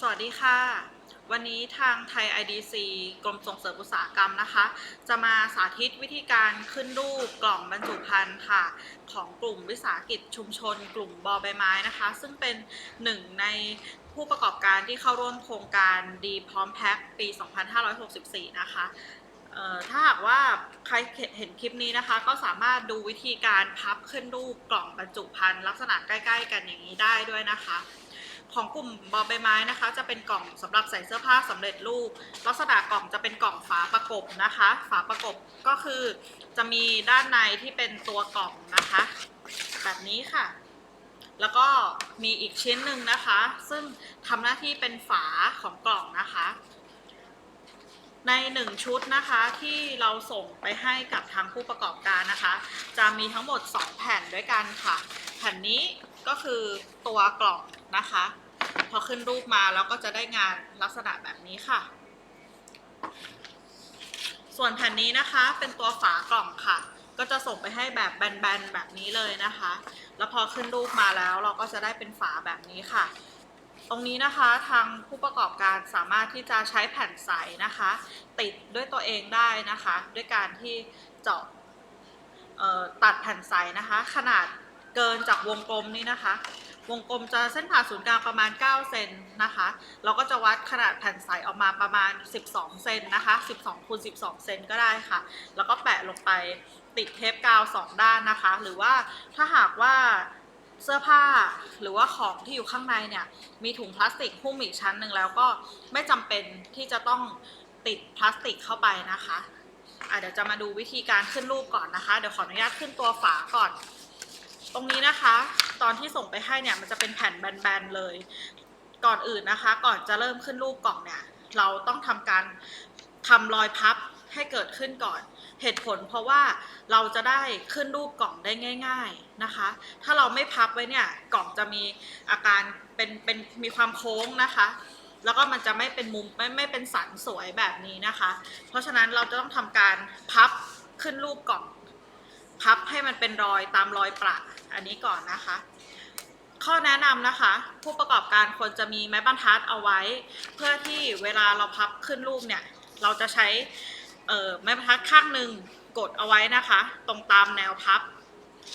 สวัสดีค่ะ วันนี้ทางไทย IDC กรมส่งเสริมอุตสาหกรรมนะคะ จะมาสาธิตวิธีการขึ้นรูปกล่องบรรจุภัณฑ์ค่ะ ของกลุ่มวิสาหกิจชุมชน กลุ่มบอใบไม้นะคะ ซึ่งเป็นหนึ่งในผู้ประกอบการที่เข้าร่วมโครงการดีพร้อมแพ็คปี 2564 นะคะถ้าหากว่าใครเห็นคลิปนี้นะคะ ก็สามารถดูวิธีการพับขึ้นรูปกล่องบรรจุภัณฑ์ลักษณะใกล้ ๆ กันอย่างนี้ได้ด้วยนะคะ ของกลุ่มบอใบไม้นะคะ จะเป็นกล่องสำหรับใส่เสื้อผ้าสำเร็จรูป ลักษณะกล่องจะเป็นกล่องฝาประกบนะคะ ฝาประกบก็คือจะมีด้านในที่เป็นตัวกล่องนะคะ แบบนี้ค่ะ แล้วก็มีอีกชิ้นหนึ่งนะคะ ซึ่งทำหน้าที่เป็นฝาของกล่องนะคะ ในหนึ่งชุดนะคะที่เราส่งไปให้กับทางผู้ประกอบการนะคะ จะมีทั้งหมด 2 แผ่นด้วยกันค่ะ แผ่นนี้ก็คือตัวกล่องนะคะ พอขึ้นรูปมาแล้วก็จะได้งานลักษณะแบบนี้ค่ะ ส่วนแผ่นนี้นะคะเป็นตัวฝากล่องค่ะ ก็จะส่งไปให้แบบแบนๆแบบนี้เลยนะคะ แล้วพอขึ้นรูปมาแล้วเราก็จะได้เป็นฝาแบบนี้ค่ะ ตรงนี้นะคะทางผู้ประกอบการสามารถที่จะใช้แผ่นใสนะคะ ติดด้วยตัวเองได้นะคะ ด้วยการที่เจาะตัดแผ่นใสนะคะ ขนาดเกินจากวงกลมนี่นะคะ วงกลมจะเส้นผ่าศูนย์กลางประมาณ 9 เซนนะคะ เราก็จะวัดขนาดแผ่นใสออกมาประมาณ 12 เซนนะคะ 12คูณ12 เซนก็ได้ค่ะ แล้วก็แปะลงไปติดเทปกาวสองด้านนะคะ หรือว่าถ้าหากว่าเสื้อผ้าหรือว่าของที่อยู่ข้างในเนี่ยมีถุงพลาสติกหุ้มอีกชั้นหนึ่งแล้วก็ไม่จำเป็นที่จะต้องติดพลาสติกเข้าไปนะคะะเดี๋ยวจะมาดูวิธีการขึ้นรูปก่อนนะคะ เดี๋ยวขออนุญาตขึ้นตัวฝาก่อน ตรงนี้นะคะ ตอนที่ส่งไปให้เนี่ยมันจะเป็นแผ่นแบนๆเลย ก่อนอื่นนะคะ ก่อนจะเริ่มขึ้นรูปกล่องเนี่ย เราต้องทำการทำรอยพับให้เกิดขึ้นก่อน เหตุผลเพราะว่าเราจะได้ขึ้นรูปกล่องได้ง่าย ๆนะคะ ถ้าเราไม่พับไว้เนี่ยกล่องจะมีอาการเป็นเป็นมีความโค้งนะคะ แล้วก็มันจะไม่เป็นมุมไม่ไม่เป็นสันสวยแบบนี้นะคะ เพราะฉะนั้นเราจะต้องทำการพับขึ้นรูปกล่อง พับให้มันเป็นรอยตามรอยประ อันนี้ก่อนนะคะ ข้อแนะนำนะคะ ผู้ประกอบการควรจะมีไม้บรรทัดเอาไว้ เพื่อที่เวลาเราพับขึ้นรูปเนี่ย เราจะใช้ไม้บรรทัดข้างหนึ่งกดเอาไว้นะคะ ตรงตามแนวพับ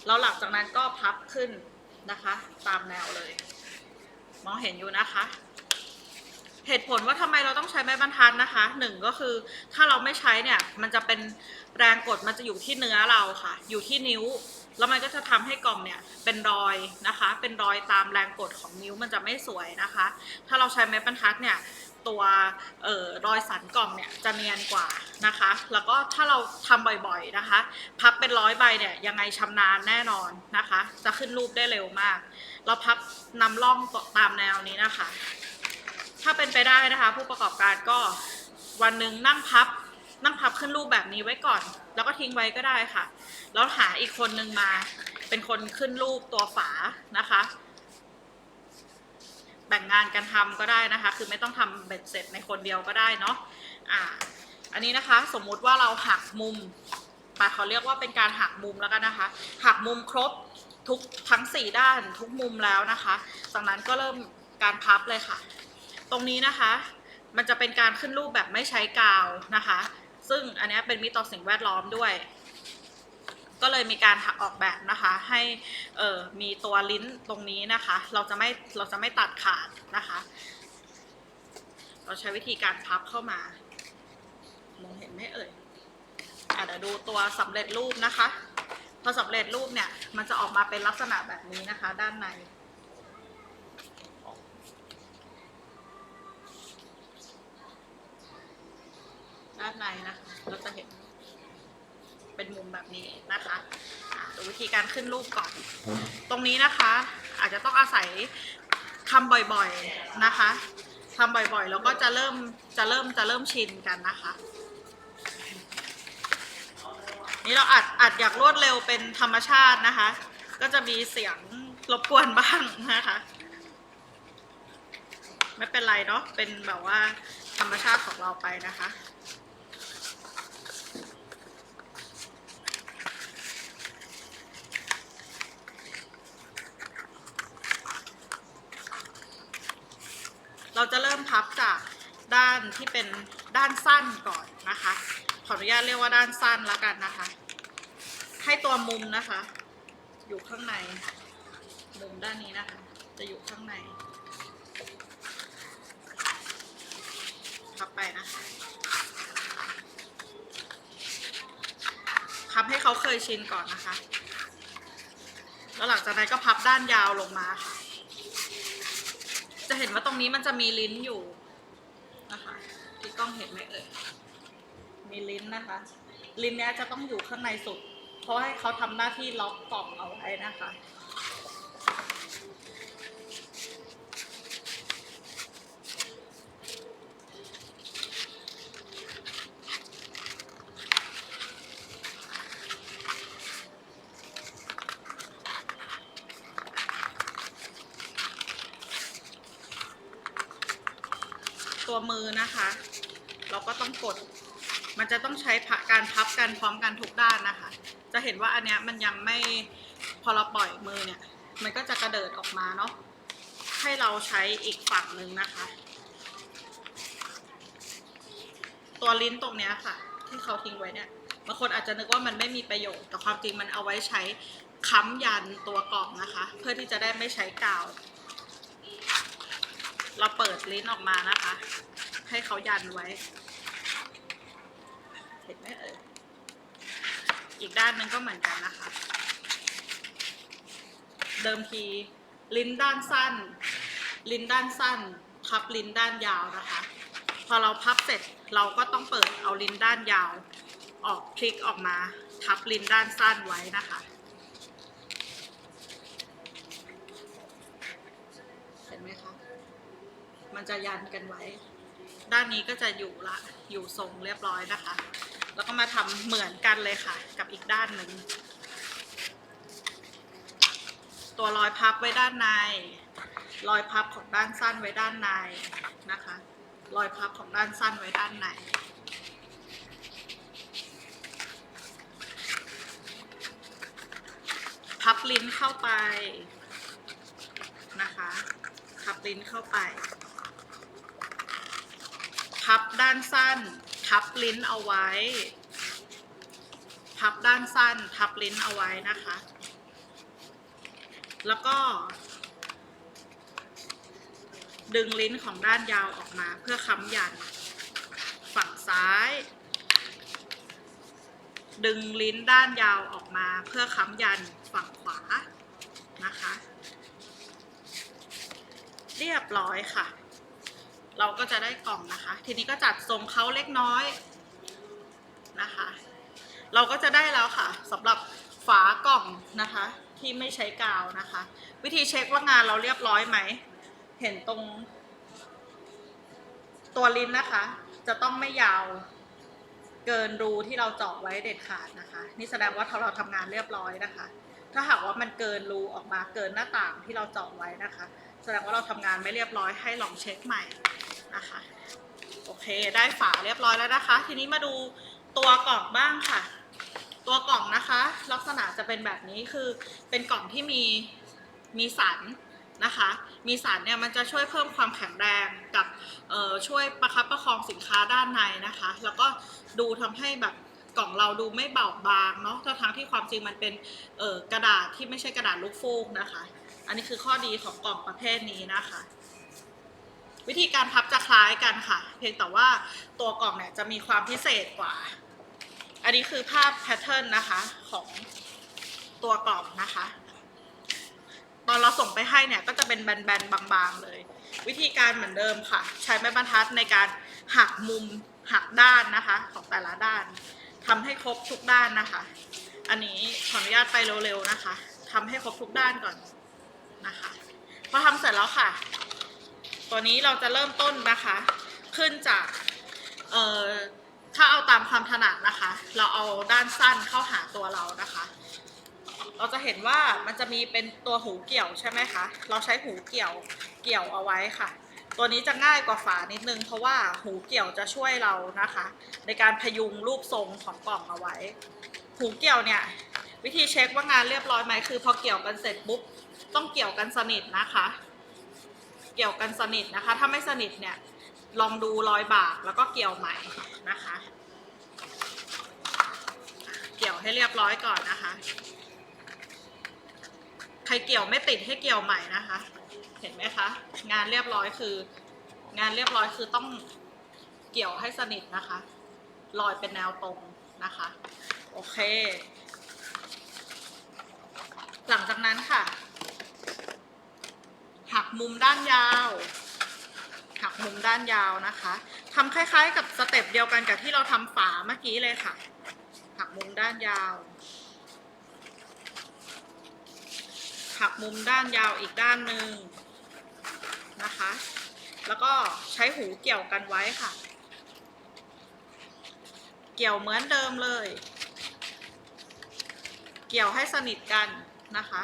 แล้วหลังจากนั้นก็พับขึ้นนะคะ ตามแนวเลย มองเห็นอยู่นะคะเหตุผลว่าทำไมเราต้องใช้ไม้บรรทัดนะคะหนึ่งก็คือถ้าเราไม่ใช้เนี่ยมันจะเป็น แรงกดมันจะอยู่ที่เนื้อเราค่ะ อยู่ที่นิ้ว แล้วมันก็จะทำให้กล่องเนี่ยเป็นรอยนะคะ เป็นรอยตามแรงกดของนิ้วมันจะไม่สวยนะคะ ถ้าเราใช้ไม้บรรทัดเนี่ยตัวออรอยสันกล่องเนี่ยจะเนียนกว่านะคะ แล้วก็ถ้าเราทำบ่อยๆนะคะ พับเป็นร้อยใบเนี่ยยังไงชำนาญแน่นอนนะคะ จะขึ้นรูปได้เร็วมาก เราพับนำร่องตามแนวนี้นะคะ ถ้าเป็นไปได้นะคะ ผู้ประกอบการก็วันหนึ่งนั่งพับ นั่งพับขึ้นรูปแบบนี้ไว้ก่อน แล้วก็ทิ้งไว้ก็ได้ค่ะ แล้วหาอีกคนนึงมา เป็นคนขึ้นรูปตัวฝานะคะ แบ่งงานกันทำก็ได้นะคะ คือไม่ต้องทำเบ็ดเสร็จในคนเดียวก็ได้เนาะอ่า อันนี้นะคะ สมมุติว่าเราหักมุมไปเขาเรียกว่าเป็นการหักมุมแล้วกันนะคะ หักมุมครบทุกทั้งสี่ด้านทุกมุมแล้วนะคะจากนั้นก็เริ่มการพับเลยค่ะ ตรงนี้นะคะ มันจะเป็นการขึ้นรูปแบบไม่ใช้กาวนะคะ ซึ่งอันนี้เป็นมิตรต่อสิ่งแวดล้อมด้วย ก็เลยมีการหักออกแบบนะคะ ให้เออมีตัวลิ้นตรงนี้นะคะ เราจะไม่เราจะไม่ตัดขาดนะคะ เราใช้วิธีการพับเข้ามามองเห็นไหมเอ่ยอะเดี๋ยวดูตัวสำเร็จรูปนะคะ พอสำเร็จรูปเนี่ยมันจะออกมาเป็นลักษณะแบบนี้นะคะ ด้านในด้านในนะคะ เป็นมุมแบบนี้นะคะอะดูวิธีการขึ้นรูปก่อน ตรงนี้นะคะ อาจจะต้องอาศัยทำบ่อยๆนะคะทำบ่อยๆ แล้วก็จะเริ่มจะเริ่มจะเริ่มชินกันนะคะ นี่เราอัดอัดอยากรวดเร็วเป็นธรรมชาตินะคะ ก็จะมีเสียงรบกวนบ้างนะคะ ไม่เป็นไรเนาะเป็นแบบว่าธรรมชาติของเราไปนะคะ เราจะเริ่มพับจากด้านที่เป็นด้านสั้นก่อนนะคะ ขออนุญาตเรียกว่าด้านสั้นแล้วกันนะคะ ให้ตัวมุมนะคะ อยู่ข้างใน มุมด้านนี้นะคะ จะอยู่ข้างในพับไปนะคะพับให้เขาเคยชินก่อนนะคะ แล้วหลังจากนั้นก็พับด้านยาวลงมาค่ะ จะเห็นว่าตรงนี้มันจะมีลิ้นอยู่นะคะที่กล้องเห็นไหมเอ่ยมีลิ้นนะคะ ลิ้นเนี้ยจะต้องอยู่ข้างในสุด เพราะให้เขาทำหน้าที่ล็อกกล่องเอาไว้นะคะ ตัวมือนะคะ เราก็ต้องกด มันจะต้องใช้การพับกันพร้อมกันทุกด้านนะคะ จะเห็นว่าอันเนี้ยมันยังไม่พอเราปล่อยมือเนี่ย มันก็จะกระเดิดออกมาเนาะให้เราใช้อีกฝั่งหนึ่งนะคะ ตัวลิ้นตรงเนี้ยค่ะ ที่เขาทิ้งไว้เนี่ยบางคนอาจจะนึกว่ามันไม่มีประโยชน์แต่ความจริงมันเอาไว้ใช้ค้ำยันตัวกล่องนะคะ เพื่อที่จะได้ไม่ใช้กาว เราเปิดลิ้นออกมานะคะ ให้เขายันไว้ เห็นไหมเอ่ยอีกด้านหนึ่งก็เหมือนกันนะคะ เดิมทีลิ้นด้านสั้น ลิ้นด้านสั้น พับลิ้นด้านยาวนะคะ พอเราพับเสร็จเราก็ต้องเปิดเอาลิ้นด้านยาว ออกพลิกออกมา ทับลิ้นด้านสั้นไว้นะคะ เห็นไหมคะ มันจะยันกันไว้ ด้านนี้ก็จะอยู่ละ อยู่ทรงเรียบร้อยนะคะ แล้วก็มาทำเหมือนกันเลยค่ะ กับอีกด้านหนึ่ง ตัวรอยพับไว้ด้านใน รอยพับของด้านสั้นไว้ด้านในนะคะ รอยพับของด้านสั้นไว้ด้านในพับลิ้นเข้าไปนะคะ พับลิ้นเข้าไป พับด้านสั้น ทับลิ้นเอาไว้ พับด้านสั้น ทับลิ้นเอาไว้นะคะ แล้วก็ ดึงลิ้นของด้านยาวออกมาเพื่อค้ำยัน ฝั่งซ้าย ดึงลิ้นด้านยาวออกมาเพื่อค้ำยันฝั่งขวานะคะ เรียบร้อยค่ะ เราก็จะได้กล่องนะคะ ทีนี้ก็จัดทรงเขาเล็กน้อยนะคะ เราก็จะได้แล้วค่ะสำหรับฝากล่องนะคะ ที่ไม่ใช้กาวนะคะ วิธีเช็คว่างานเราเรียบร้อยไหม เห็นตรง ตัวลิ้นนะคะ จะต้องไม่ยาวเกินรูที่เราเจาะไว้เด็ดขาดนะคะ นี่แสดงว่าเราทำงานเรียบร้อยนะคะ ถ้าหากว่ามันเกินรูออกมาเกินหน้าต่างที่เราเจาะไว้นะคะ แสดงว่าเราทำงานไม่เรียบร้อยให้ลองเช็คใหม่ นะคะโอเคได้ฝาเรียบร้อยแล้วนะคะ ทีนี้มาดูตัวกล่องบ้างค่ะ ตัวกล่องนะคะ ลักษณะจะเป็นแบบนี้คือเป็นกล่องที่มีมีสันนะคะ มีสันเนี่ยมันจะช่วยเพิ่มความแข็งแรงกับช่วยประคับประคองสินค้าด้านในนะคะ แล้วก็ดูทำให้แบบกล่องเราดูไม่เบาบางเนาะทั้งที่ความจริงมันเป็นกระดาษที่ไม่ใช่กระดาษลูกฟูกนะคะ อันนี้คือข้อดีของกล่องประเภทนี้นะคะ วิธีการพับจะคล้ายกันค่ะ เพียงแต่ว่าตัวกล่องเนี่ยจะมีความพิเศษกว่า อันนี้คือภาพแพทเทิร์นนะคะของตัวกล่องนะคะ ตอนเราส่งไปให้เนี่ยก็จะเป็นแบนๆบางๆเลย วิธีการเหมือนเดิมค่ะ ใช้ไม้บรรทัดในการหักมุมหักด้านนะคะ ของแต่ละด้านทำให้ครบทุกด้านนะคะ อันนี้ขออนุญาตไปเร็วๆนะคะทำให้ครบทุกด้านก่อนนะคะ พอทำเสร็จแล้วค่ะ ตัวนี้เราจะเริ่มต้นนะคะ ขึ้นจากเอ่อถ้าเอาตามความถนัดนะคะ เราเอาด้านสั้นเข้าหาตัวเรานะคะ เราจะเห็นว่ามันจะมีเป็นตัวหูเกี่ยวใช่ไหมคะเราใช้หูเกี่ยวเกี่ยวเอาไว้ค่ะ ตัวนี้จะง่ายกว่าฝานิดนึง เพราะว่าหูเกี่ยวจะช่วยเรานะคะ ในการพยุงรูปทรงของกล่องเอาไว้ หูเกี่ยวเนี่ยวิธีเช็คว่างานเรียบร้อยไหมคือ พอเกี่ยวกันเสร็จปุ๊บต้องเกี่ยวกันสนิทนะคะ เกี่ยวกันสนิทนะคะ ถ้าไม่สนิทเนี่ยลองดูรอยบากแล้วก็เกี่ยวใหม่นะคะ เกี่ยวให้เรียบร้อยก่อนนะคะ ใครเกี่ยวไม่ติดให้เกี่ยวใหม่นะคะ เห็นไหมคะ งานเรียบร้อยคือ งานเรียบร้อยคือต้องเกี่ยวให้สนิทนะคะรอยเป็นแนวตรงนะคะ โอเค หลังจากนั้นค่ะ หักมุมด้านยาว หักมุมด้านยาวนะคะทำคล้าย ๆ กับสเต็ปเดียวกันกับที่เราทำฝาเมื่อกี้เลยค่ะ หักมุมด้านยาว หักมุมด้านยาวอีกด้านหนึ่งนะคะ แล้วก็ใช้หูเกี่ยวกันไว้ค่ะ เกี่ยวเหมือนเดิมเลย เกี่ยวให้สนิทกันนะคะ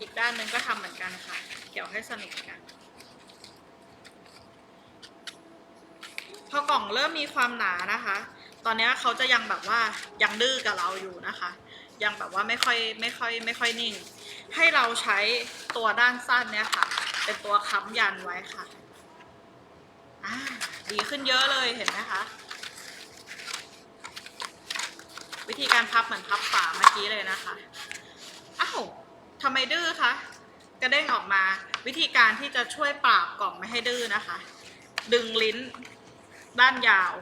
อีกด้านหนึ่งก็ทำเหมือนกันค่ะ เกี่ยวให้สนิทกัน พอกล่องเริ่มมีความหนานะคะ ตอนนี้เขาจะยังแบบว่ายังดื้อกับเราอยู่นะคะ ยังแบบว่าไม่ค่อยไม่ค่อยไม่ค่อยนิ่ง ให้เราใช้ตัวด้านสั้นเนี่ยค่ะ เป็นตัวค้ำยันไว้ค่ะอ่าดีขึ้นเยอะเลยเห็นไหมคะวิธีการพับเหมือนพับฝาเมื่อกี้เลยนะคะ อ้าว ทำไมดื้อคะกระเด้งออกมา วิธีการที่จะช่วยปราบกล่องไม่ให้ดื้อนะคะ ดึงลิ้นด้านยาว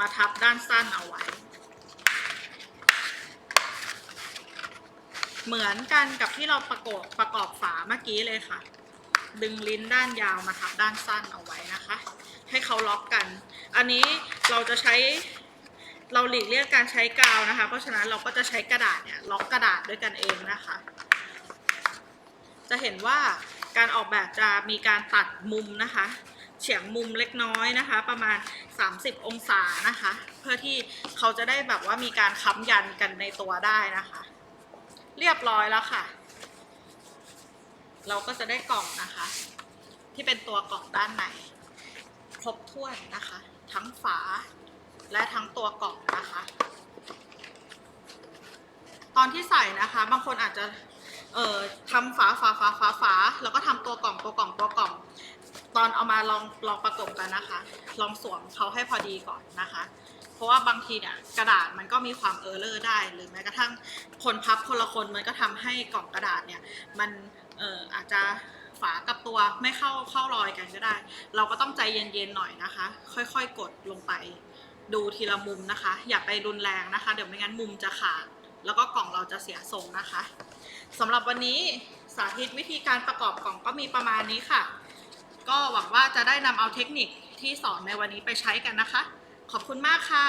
มาทับด้านสั้นเอาไว้ เหมือนกันกับที่เราประกอบประกอบฝาเมื่อกี้เลยค่ะ ดึงลิ้นด้านยาวมาทับด้านสั้นเอาไว้นะคะ ให้เขาล็อกกัน อันนี้เราจะใช้เราหลีกเลี่ยงการใช้กาวนะคะ เพราะฉะนั้นเราก็จะใช้กระดาษเนี่ยล็อกกระดาษด้วยกันเองนะคะ จะเห็นว่าการออกแบบจะมีการตัดมุมนะคะ เฉียงมุมเล็กน้อยนะคะ ประมาณ 30 องศานะคะ เพื่อที่เขาจะได้แบบว่ามีการค้ำยันกันในตัวได้นะคะ เรียบร้อยแล้วค่ะ เราก็จะได้กล่องนะคะ ที่เป็นตัวกล่องด้านในครบถ้วนนะคะ ทั้งฝาและทั้งตัวกล่องนะคะ ตอนที่ใส่นะคะ บางคนอาจจะ เอ่อทำฝาฝาฝาฝาฝาแล้วก็ทำตัวกล่องตัวกล่องตัวกล่อง ตอนเอามาลองลองประกบกันนะคะ ลองสวมเขาให้พอดีก่อนนะคะ เพราะว่าบางทีเนี่ยกระดาษมันก็มีความเออร์เลอร์ได้ หรือแม้กระทั่งคนพับคนละคนมันก็ทำให้กล่องกระดาษเนี่ยมันเอ่ออาจจะฝากับตัวไม่เข้าเข้ารอยกันก็ได้ เราก็ต้องใจเย็นๆหน่อยนะคะ ค่อยๆกดลงไป ดูทีละมุมนะคะ อย่าไปรุนแรงนะคะ เดี๋ยวไม่งั้นมุมจะขาด แล้วก็กล่องเราจะเสียทรงนะคะสำหรับวันนี้สาธิตวิธีการประกอบกล่องก็มีประมาณนี้ค่ะ ก็หวังว่าจะได้นำเอาเทคนิคที่สอนในวันนี้ไปใช้กันนะคะ ขอบคุณมากค่ะ